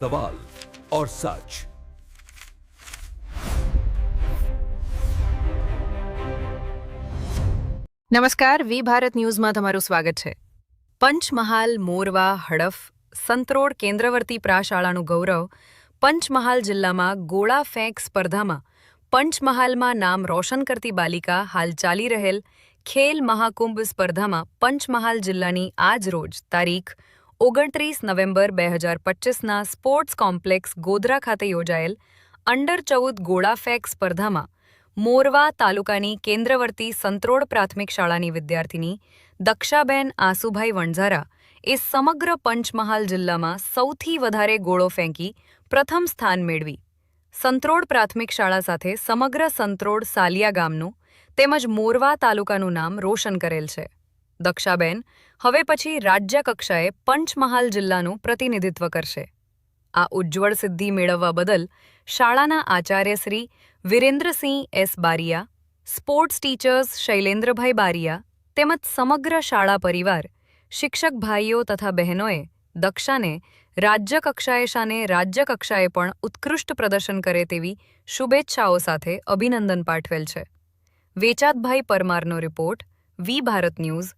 सवाल और सच નમસ્કાર વી ભારત ન્યૂઝમાં તમારું સ્વાગત છે પંચમહાલ મોરવા હડફ સંતરોડ કેન્દ્રવર્તી પ્રાશાળાનું ગૌરવ પંચમહાલ જિલ્લામાં ગોળા ફેંક સ્પર્ધામાં પંચમહાલમાં નામ રોશન કરતી બાલિકા હાલ ચાલી રહેલ ખેલ મહાકુંભ સ્પર્ધામાં પંચમહાલ જિલ્લાની આજ રોજ તારીખ ઓગણત્રીસ નવેમ્બર બે હજાર પચીસના સ્પોર્ટ્સ કોમ્પ્લેક્સ ગોધરા ખાતે યોજાયેલ અંડર ચૌદ ગોળા ફેંક સ્પર્ધામાં મોરવા તાલુકાની કેન્દ્રવર્તી સંત્રોડ પ્રાથમિક શાળાની વિદ્યાર્થીની દક્ષાબેન આસુભાઈ વણઝારા એ સમગ્ર પંચમહાલ જિલ્લામાં સૌથી વધારે ગોળો ફેંકી પ્રથમ સ્થાન મેળવી. સંત્રોડ પ્રાથમિક શાળા સાથે સમગ્ર સંત્રોડ સાલિયા ગામનું તેમજ મોરવા તાલુકાનું નામ રોશન કરેલ છે. દક્ષાબેન હવે પછી રાજ્ય કક્ષાએ પંચમહાલ જિલ્લાનું પ્રતિનિધિત્વ કરશે. આ ઉજ્જવળ સિદ્ધિ મેળવવા બદલ શાળાના Acharya Shri Virendrasinh S Baria, sports teachers Shailendrabhai Baria તેમજ સમગ્ર શાળા પરિવાર, શિક્ષક ભાઈઓ તથા બહેનોએ દક્ષાને રાજ્ય કક્ષાએ શાને રાજ્ય કક્ષાએ પણ ઉત્કૃષ્ટ પ્રદર્શન કરે તેવી શુભેચ્છાઓ સાથે અભિનંદન પાઠવેલ છે. વેચાતભાઈ પરમારનો રિપોર્ટ, વી ભારત ન્યૂઝ